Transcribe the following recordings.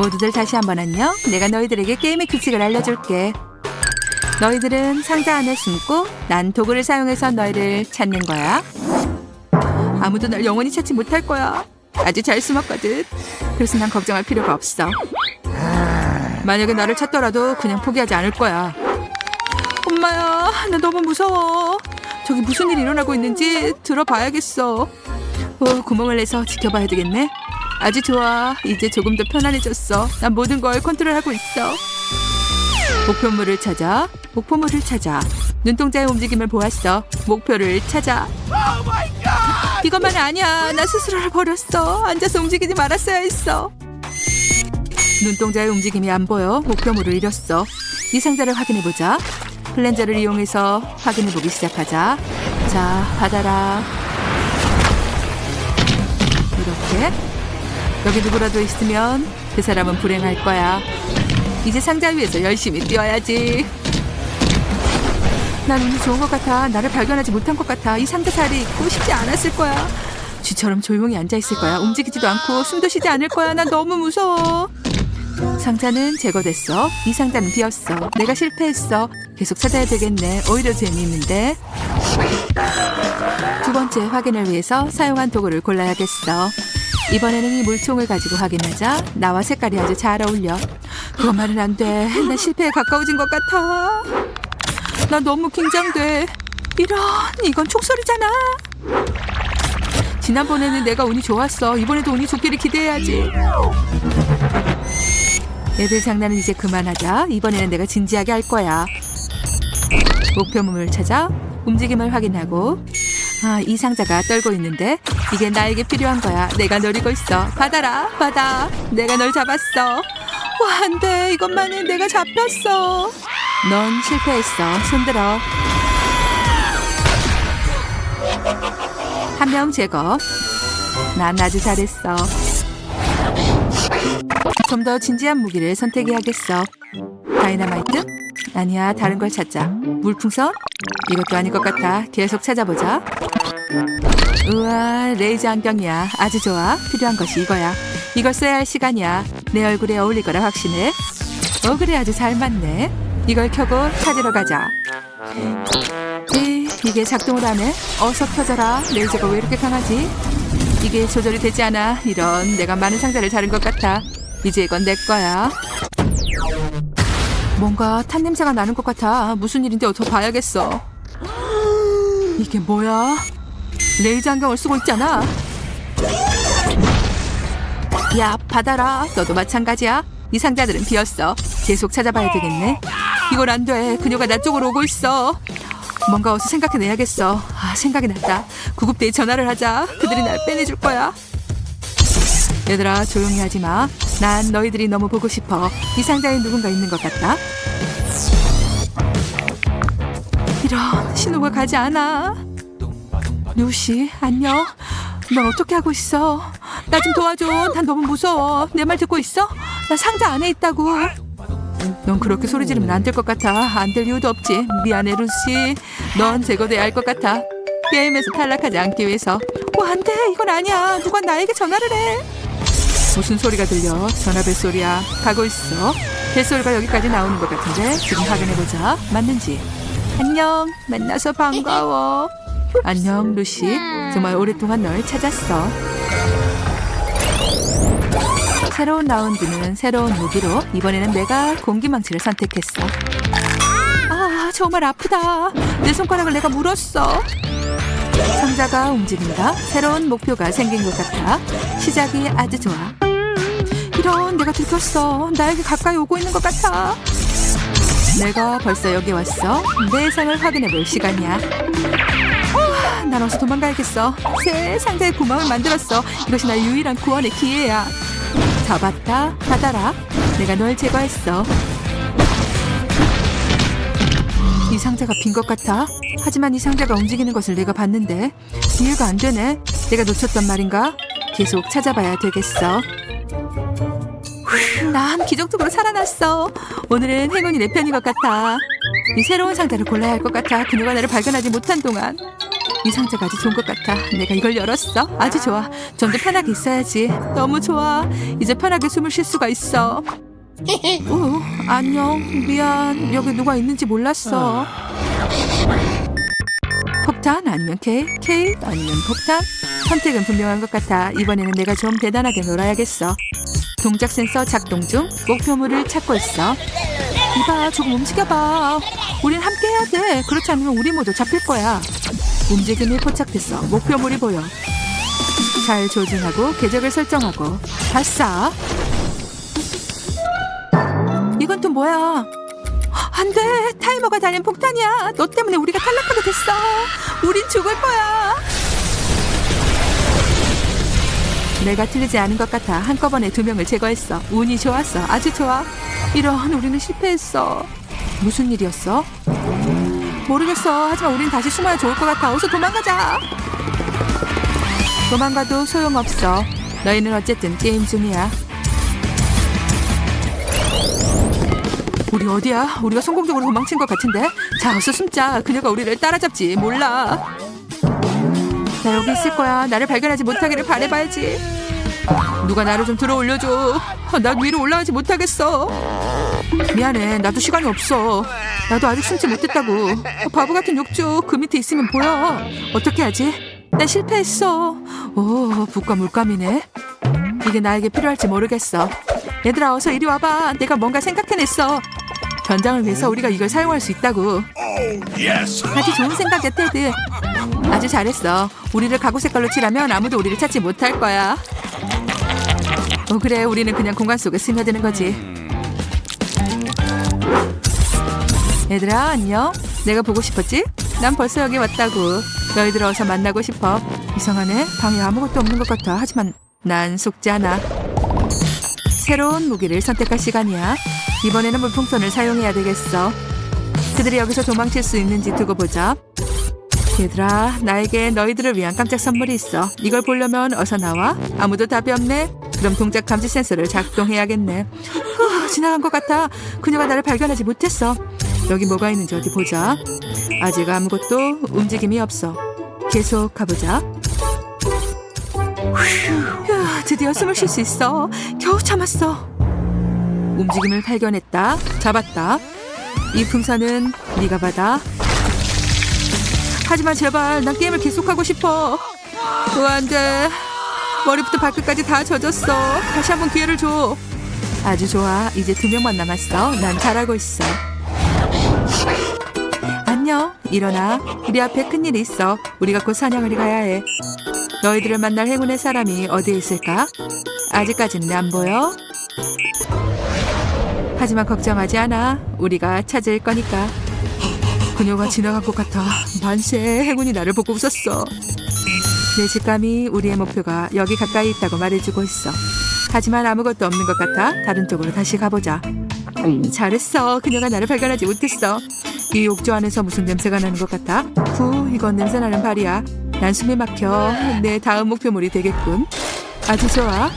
모두들 다시 한번 안녕. 내가 너희들에게 게임의 규칙을 알려줄게. 너희들은 상자 안에 숨고 난 도구를 사용해서 너희를 찾는 거야. 아무도 날 영원히 찾지 못할 거야. 아주 잘 숨었거든. 그래서 난 걱정할 필요가 없어. 만약에 나를 찾더라도 그냥 포기하지 않을 거야. 엄마야, 나 너무 무서워. 저기 무슨 일이 일어나고 있는지 들어봐야겠어. 어, 구멍을 내서 지켜봐야 되겠네. 아주 좋아. 이제 조금 더 편안해졌어. 난 모든 걸 컨트롤하고 있어. 목표물을 찾아. 목표물을 찾아. 눈동자의 움직임을 보았어. 목표를 찾아. 이것만 아니야. 나 스스로를 버렸어. 앉아서 움직이지 말았어야 했어. 눈동자의 움직임이 안 보여. 목표물을 잃었어. 이 상자를 확인해 보자. 플랜저를 이용해서 확인해 보기 시작하자. 자, 받아라. 이렇게 여기 누구라도 있으면 그 사람은 불행할 거야. 이제 상자 위에서 열심히 뛰어야지. 난 운이 좋은 것 같아. 나를 발견하지 못한 것 같아. 이 상자 자리에 있고 싶지 않았을 거야. 쥐처럼 조용히 앉아 있을 거야. 움직이지도 않고 숨도 쉬지 않을 거야. 난 너무 무서워. 상자는 제거됐어. 이 상자는 비었어. 내가 실패했어. 계속 찾아야 되겠네. 오히려 재미있는데. 두 번째 확인을 위해서 사용한 도구를 골라야겠어. 이번에는 이 물총을 가지고 확인하자. 나와 색깔이 아주 잘 어울려. 그것만은 안 돼. 나 실패에 가까워진 것 같아. 나 너무 긴장돼. 이런, 이건 총소리잖아. 지난번에는 내가 운이 좋았어. 이번에도 운이 좋기를 기대해야지. 애들 장난은 이제 그만하자. 이번에는 내가 진지하게 할 거야. 목표물을 찾아 움직임을 확인하고 아, 이 상자가 떨고 있는데 이게 나에게 필요한 거야. 내가 노리고 있어. 받아라, 받아. 내가 널 잡았어. 와, 안 돼. 이것만은 내가 잡혔어. 넌 실패했어. 손들어. 한 명 제거. 난 아주 잘했어. 좀 더 진지한 무기를 선택해야겠어. 다이너마이트? 아니야, 다른 걸 찾자. 물풍선? 이것도 아닌 것 같아. 계속 찾아보자. 우와, 레이저 안경이야. 아주 좋아. 필요한 것이 이거야. 이걸 써야 할 시간이야. 내 얼굴에 어울릴 거라 확신해. 어, 그래. 아주 잘 맞네. 이걸 켜고 찾으러 가자. 이, 이게 작동을 하네. 어서 켜져라. 레이저가 왜 이렇게 강하지? 이게 조절이 되지 않아. 이런, 내가 많은 상자를 자른 것 같아. 이제 이건 내 거야. 뭔가 탄 냄새가 나는 것 같아. 무슨 일인지 어서 봐야겠어. 이게 뭐야? 레이저 안경을 쓰고 있잖아. 야, 받아라. 너도 마찬가지야. 이 상자들은 비었어. 계속 찾아봐야 되겠네. 이건 안 돼. 그녀가 나 쪽으로 오고 있어. 뭔가 어서 생각해내야겠어. 아, 생각이 났다. 구급대에 전화를 하자. 그들이 날 빼내줄 거야. 얘들아, 조용히 하지 마. 난 너희들이 너무 보고 싶어. 이 상자에 누군가 있는 것 같다. 이런 신호가 가지 않아. 루시, 안녕. 넌 어떻게 하고 있어? 나 좀 도와줘. 난 너무 무서워. 내 말 듣고 있어? 나 상자 안에 있다고. 넌 그렇게 소리 지르면 안 될 것 같아. 안 될 이유도 없지. 미안해, 루시. 넌 제거돼야 할 것 같아. 게임에서 탈락하지 않기 위해서. 와, 안 돼. 이건 아니야. 누가 나에게 전화를 해. 무슨 소리가 들려? 전화 벨 소리야. 가고 있어. 벨소리가 여기까지 나오는 것 같은데 지금 확인해보자. 맞는지. 안녕. 만나서 반가워. 안녕, 루시. 정말 오랫동안 널 찾았어. 새로운 라운드는 새로운 무기로 이번에는 내가 공기망치를 선택했어. 아, 정말 아프다. 내 손가락을 내가 물었어. 상자가 움직인다. 새로운 목표가 생긴 것 같아. 시작이 아주 좋아. 이런 내가 들켰어. 나에게 가까이 오고 있는 것 같아. 내가 벌써 여기 왔어. 내 상을 확인해 볼 시간이야. 아, 난 어서 도망가야겠어. 새 상자에 구멍을 만들었어. 이것이 나의 유일한 구원의 기회야. 잡았다. 받아라. 내가 널 제거했어. 이 상자가 빈 것 같아. 하지만 이 상자가 움직이는 것을 내가 봤는데 이해가 안 되네. 내가 놓쳤단 말인가? 계속 찾아봐야 되겠어. 후, 난 기적적으로 살아났어. 오늘은 행운이 내 편인 것 같아. 이 새로운 상자를 골라야 할 것 같아. 그녀가 나를 발견하지 못한 동안. 이 상자가 아주 좋은 것 같아. 내가 이걸 열었어. 아주 좋아. 좀 더 편하게 있어야지. 너무 좋아. 이제 편하게 숨을 쉴 수가 있어. 오, 안녕. 미안. 여기 누가 있는지 몰랐어. 폭탄 아니면 케이크, 케이크 아니면 폭탄? 선택은 분명한 것 같아. 이번에는 내가 좀 대단하게 놀아야겠어. 동작 센서 작동 중 목표물을 찾고 있어. 이봐, 조금 움직여봐. 우린 함께 해야 돼. 그렇지 않으면 우리 모두 잡힐 거야. 움직임이 포착됐어. 목표물이 보여. 잘 조준하고 궤적을 설정하고 발사. 이건 또 뭐야? 안 돼! 타이머가 달린 폭탄이야! 너 때문에 우리가 탈락하게 됐어! 우린 죽을 거야! 내가 틀리지 않은 것 같아 한꺼번에 두 명을 제거했어. 운이 좋았어. 아주 좋아. 이런 우리는 실패했어. 무슨 일이었어? 모르겠어. 하지만 우린 다시 숨어야 좋을 것 같아. 어서 도망가자. 도망가도 소용없어. 너희는 어쨌든 게임 중이야. 우리 어디야? 우리가 성공적으로 도망친 것 같은데? 자, 어서 숨자. 그녀가 우리를 따라잡지. 몰라. 나 여기 있을 거야. 나를 발견하지 못하기를 바래봐야지. 누가 나를 좀 들어 올려줘. 아, 나 위로 올라가지 못하겠어. 미안해. 나도 시간이 없어. 나도 아직 숨지 못했다고. 아, 바보 같은 욕조 그 밑에 있으면 보여. 어떻게 하지? 난 실패했어. 오, 북과 물감이네. 이게 나에게 필요할지 모르겠어. 얘들아, 어서 이리 와봐. 내가 뭔가 생각해냈어. 전장을 위해서 우리가 이걸 사용할 수 있다고. 아주 좋은 생각이야, 테드. 아주 잘했어. 우리를 가구 색깔로 칠하면 아무도 우리를 찾지 못할 거야. 어, 그래. 우리는 그냥 공간 속에 스며드는 거지. 얘들아, 안녕. 내가 보고 싶었지? 난 벌써 여기 왔다고. 너희들 어서 만나고 싶어. 이상하네. 방에 아무것도 없는 것 같아. 하지만 난 속지 않아. 새로운 무기를 선택할 시간이야. 이번에는 물풍선을 사용해야 되겠어. 그들이 여기서 도망칠 수 있는지 두고 보자. 얘들아, 나에게 너희들을 위한 깜짝 선물이 있어. 이걸 보려면 어서 나와. 아무도 답이 없네. 그럼 동작 감지 센서를 작동해야겠네. 후, 지나간 것 같아. 그녀가 나를 발견하지 못했어. 여기 뭐가 있는지 어디 보자. 아직 아무것도 움직임이 없어. 계속 가보자. 휴, 드디어 숨을 쉴 수 있어. 겨우 참았어. 움직임을 발견했다. 잡았다. 이 풍선은 네가 받아. 하지만 제발 난 게임을 계속하고 싶어. 어, 안 돼. 머리부터 발끝까지 다 젖었어. 다시 한번 기회를 줘. 아주 좋아. 이제 두 명만 남았어. 난 잘하고 있어. 안녕. 일어나. 우리 앞에 큰일이 있어. 우리가 곧 사냥을 가야 해. 너희들을 만날 행운의 사람이 어디에 있을까? 아직까지는 안 보여. 하지만 걱정하지 않아. 우리가 찾을 거니까. 그녀가 지나간 것 같아. 만세 행운이 나를 보고 웃었어. 내 직감이 우리의 목표가 여기 가까이 있다고 말해주고 있어. 하지만 아무것도 없는 것 같아. 다른 쪽으로 다시 가보자. 잘했어. 그녀가 나를 발견하지 못했어. 이 욕조 안에서 무슨 냄새가 나는 것 같아. 후, 이건 냄새 나는 발이야. 난 숨이 막혀. 내 다음 목표물이 되겠군. 아주 좋아.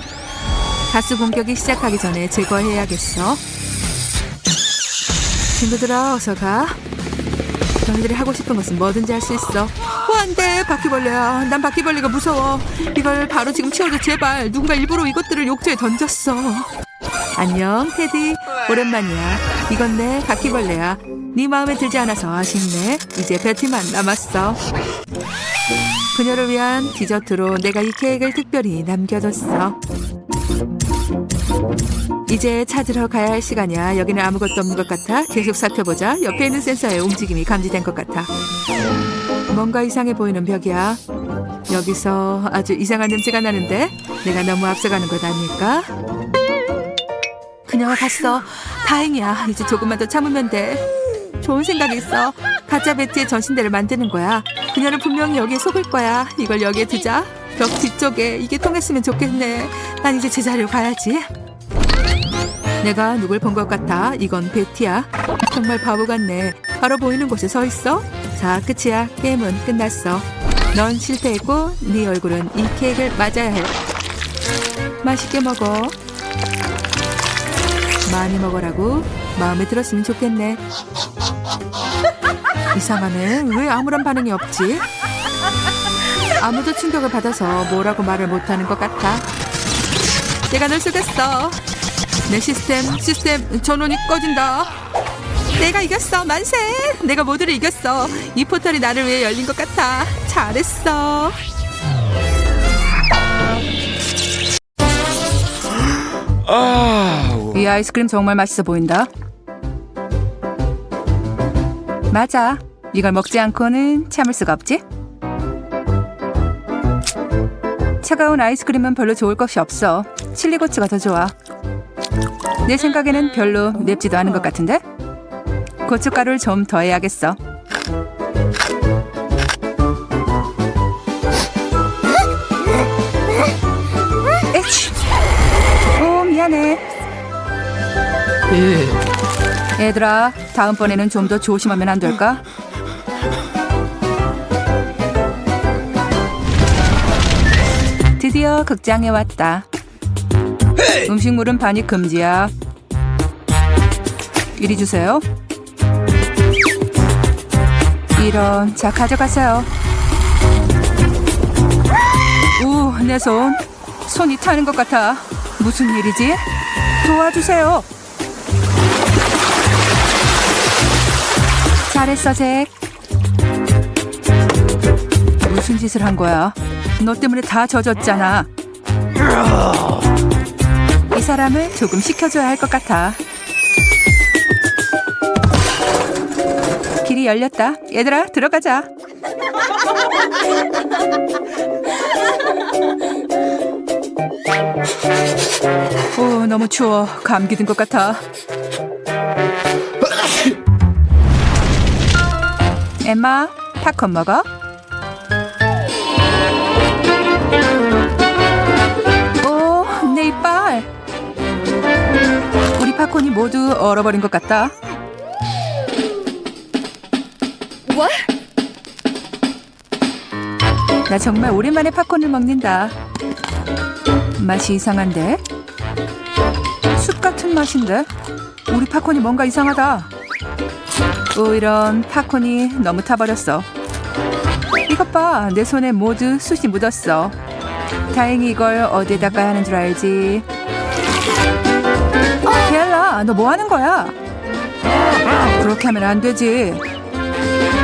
가스 공격이 시작하기 전에 제거해야겠어. 친구들아, 어서 가. 너희들이 하고 싶은 것은 뭐든지 할 수 있어. 어, 안 돼. 바퀴벌레야. 난 바퀴벌레가 무서워. 이걸 바로 지금 치워줘, 제발. 누군가 일부러 이것들을 욕조에 던졌어. 안녕, 테디. 오랜만이야. 이건 내 바퀴벌레야. 네 마음에 들지 않아서 아쉽네. 이제 베티만 남았어. 그녀를 위한 디저트로 내가 이 케이크를 특별히 남겨뒀어. 이제 찾으러 가야 할 시간이야. 여기는 아무것도 없는 것 같아. 계속 살펴보자. 옆에 있는 센서에 움직임이 감지된 것 같아. 뭔가 이상해 보이는 벽이야. 여기서 아주 이상한 냄새가 나는데 내가 너무 앞서가는 것 아닐까? 그녀가 갔어. 다행이야. 이제 조금만 더 참으면 돼. 좋은 생각이 있어. 가짜 베티의 전신대를 만드는 거야. 그녀는 분명히 여기에 속을 거야. 이걸 여기에 두자. 벽 뒤쪽에 이게 통했으면 좋겠네. 난 이제 제자리로 가야지. 내가 누굴 본 것 같아. 이건 베티야. 정말 바보 같네. 바로 보이는 곳에 서 있어. 자, 끝이야. 게임은 끝났어. 넌 실패했고 네 얼굴은 이 케이크를 맞아야 해. 맛있게 먹어. 많이 먹으라고. 마음에 들었으면 좋겠네. 이상하네. 왜 아무런 반응이 없지? 아무도 충격을 받아서 뭐라고 말을 못하는 것 같아. 내가 널 속였어. 내 시스템, 시스템 전원이 꺼진다. 내가 이겼어, 만세! 내가 모두를 이겼어. 이 포털이 나를 위해 열린 것 같아. 잘했어. 이 아이스크림 정말 맛있어 보인다. 맞아. 이걸 먹지 않고는 참을 수가 없지. 차가운 아이스크림은 별로 좋을 것이 없어. 칠리고추가 더 좋아. 내 생각에는 별로 맵지도 않은 것 같은데? 고춧가루를 좀 더해야겠어. 에치! 오, 미안해. 얘들아, 다음번에는 좀 더 조심하면 안 될까? 드디어 극장에 왔다. 음식물은 반입 금지야. 이리 주세요. 이런, 자 가져가세요. 우, 내 손. 손이 타는 것 같아. 무슨 일이지? 도와주세요. 잘했어, 잭. 무슨 짓을 한 거야? 너 때문에 다 젖었잖아. 이 사람을 조금 식혀줘야 할 것 같아. 길이 열렸다. 얘들아, 들어가자. 오, 너무 추워. 감기 든 것 같아. 엠마, 팝콘 먹어? 팝콘이 모두 얼어버린 것 같다. 나 정말 오랜만에 팝콘을 먹는다. 맛이 이상한데? 숲 같은 맛인데? 우리 팝콘이 뭔가 이상하다. 오, 이런 팝콘이 너무 타버렸어. 이것 봐, 내 손에 모두 숯이 묻었어. 다행히 이걸 어디에 닦아야 하는 줄 알지. 벨라, 너뭐 하는 거야? 그렇게 하면 안 되지.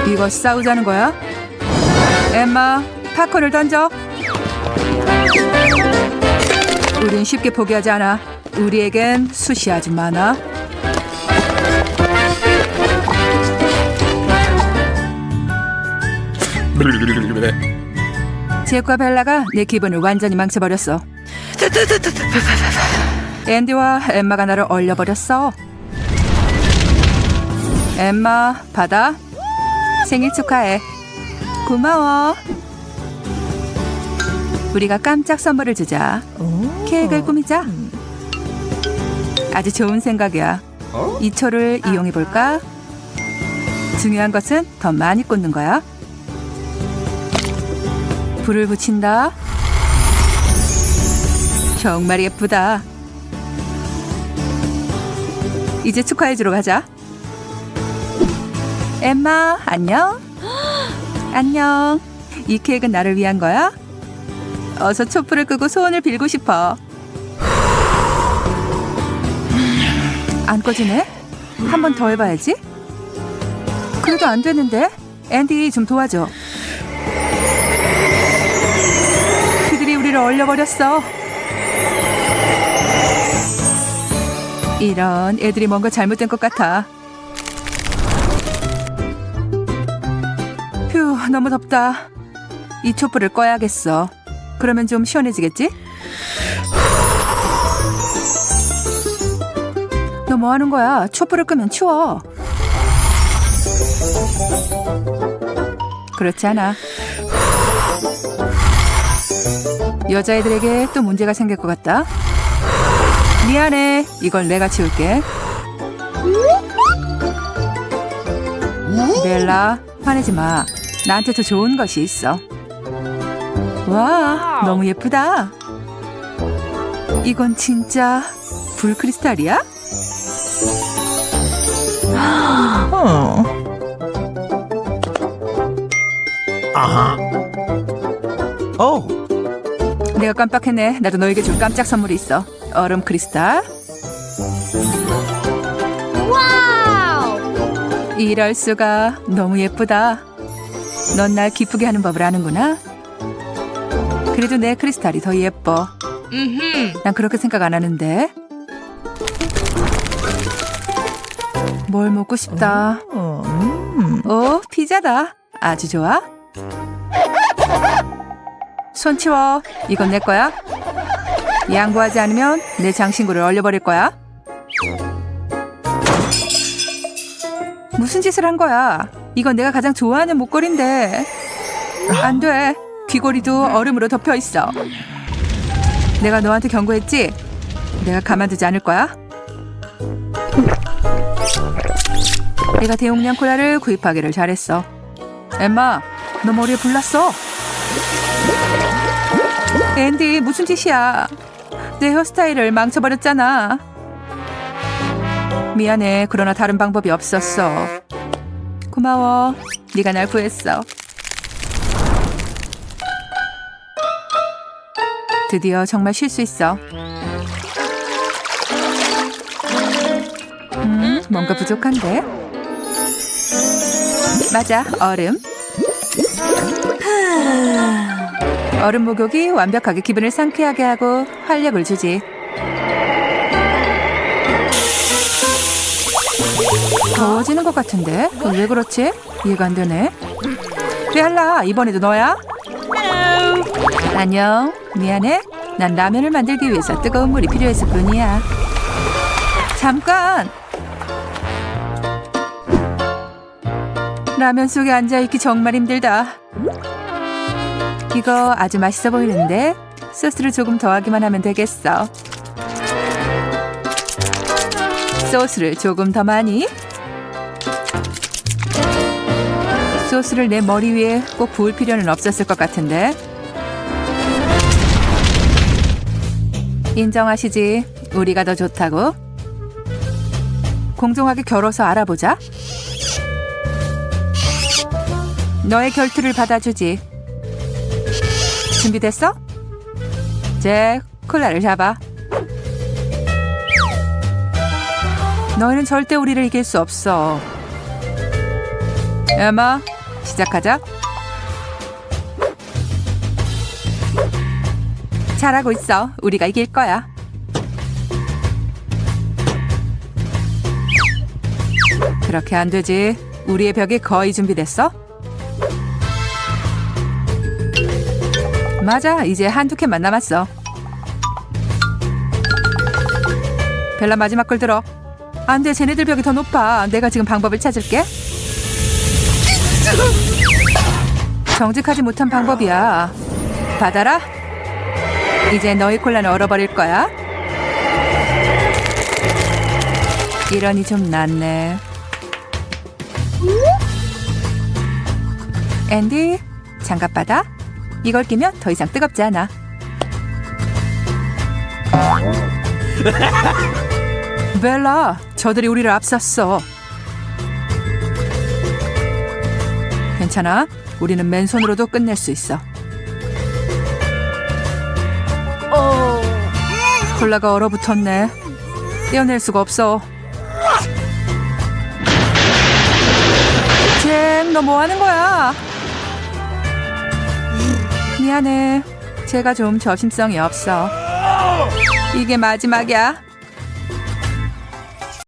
이거 싸우자는 거야? 엠마, 팝콘을 던져. 우린 쉽게 포기하지 않아. 우리에겐 숯이 아주 많아. 잭과 벨라가 내 기분을 완전히 망쳐버렸어. 앤디와 엠마가 나를 얼려버렸어. 엠마, 받아. 생일 축하해. 고마워. 우리가 깜짝 선물을 주자. 케이크를 꾸미자. 아주 좋은 생각이야. 이 초를 이용해 볼까? 중요한 것은 더 많이 꽂는 거야. 불을 붙인다. 정말 예쁘다. 이제 축하해주러 가자. 엠마, 안녕. 안녕. 이 케이크는 나를 위한 거야? 어서 촛불을 끄고 소원을 빌고 싶어. 안 꺼지네? 한 번 더 해봐야지. 그래도 안 되는데? 앤디 좀 도와줘. 그들이 우리를 얼려버렸어. 이런 애들이 뭔가 잘못된 것 같아. 휴, 너무 덥다. 이 촛불을 꺼야겠어. 그러면 좀 시원해지겠지? 너 뭐 하는 거야? 촛불을 끄면 추워. 그렇지 않아. 여자애들에게 또 문제가 생길 것 같다. 미안해. 이걸 내가 치울게. 벨라, 화내지 마. 나한테 더 좋은 것이 있어. 와, 너무 예쁘다. 이건 진짜 불크리스탈이야? Oh, 내가 깜빡했네. 나도 너에게 줄 깜짝 선물이 있어. 얼음 크리스탈. 이럴 수가 너무 예쁘다. 넌 날 기쁘게 하는 법을 아는구나. 그래도 내 크리스탈이 더 예뻐. 난 그렇게 생각 안 하는데. 뭘 먹고 싶다. 오, 피자다. 아주 좋아. 손 치워. 이건 내 거야. 양보하지 않으면 내 장신구를 얼려버릴 거야. 무슨 짓을 한 거야? 이건 내가 가장 좋아하는 목걸이인데. 안 돼. 귀걸이도 얼음으로 덮여 있어. 내가 너한테 경고했지? 내가 가만두지 않을 거야. 내가 대용량 콜라를 구입하기를 잘했어. 엠마, 너 머리에 불 났어. 앤디, 무슨 짓이야? 내 헤어스타일을 망쳐버렸잖아. 미안해. 그러나 다른 방법이 없었어. 고마워. 네가 날 구했어. 드디어 정말 쉴 수 있어. 음, 뭔가 부족한데? 맞아, 얼음. 얼음 목욕이 완벽하게 기분을 상쾌하게 하고 활력을 주지. 더워지는 것 같은데? 왜 그렇지? 이해가 안 되네. 베알라, 이번에도 너야? 안녕. 미안해. 난 라면을 만들기 위해서 뜨거운 물이 필요했을 뿐이야. 잠깐. 라면 속에 앉아 있기 정말 힘들다. 이거 아주 맛있어 보이는데 소스를 조금 더하기만 하면 되겠어. 소스를 조금 더 많이. 소스를 내 머리 위에 꼭 부을 필요는 없었을 것 같은데. 인정하시지. 우리가 더 좋다고. 공정하게 겨뤄서 알아보자. 너의 결투를 받아주지. 준비됐어? 잭, 콜라를 잡아. 너희는 절대 우리를 이길 수 없어. 에마, 시작하자. 잘하고 있어. 우리가 이길 거야. 그렇게 안 되지. 우리의 벽이 거의 준비됐어? 맞아. 이제 한두 캔만 남았어. 벨라 마지막 걸 들어. 안 돼. 쟤네들 벽이 더 높아. 내가 지금 방법을 찾을게. 정직하지 못한 방법이야. 받아라. 이제 너희 콜라는 얼어버릴 거야. 이러니 좀 낫네. 앤디, 장갑 받아. 이걸 끼면 더 이상 뜨겁지 않아. 벨라, 저들이 우리를 앞섰어. 괜찮아. 우리는 맨손으로도 끝낼 수 있어. 콜라가 얼어붙었네. 떼어낼 수가 없어. 잭, 너 뭐 하는 거야? 미안해. 제가 좀 저심성이 없어. 이게 마지막이야.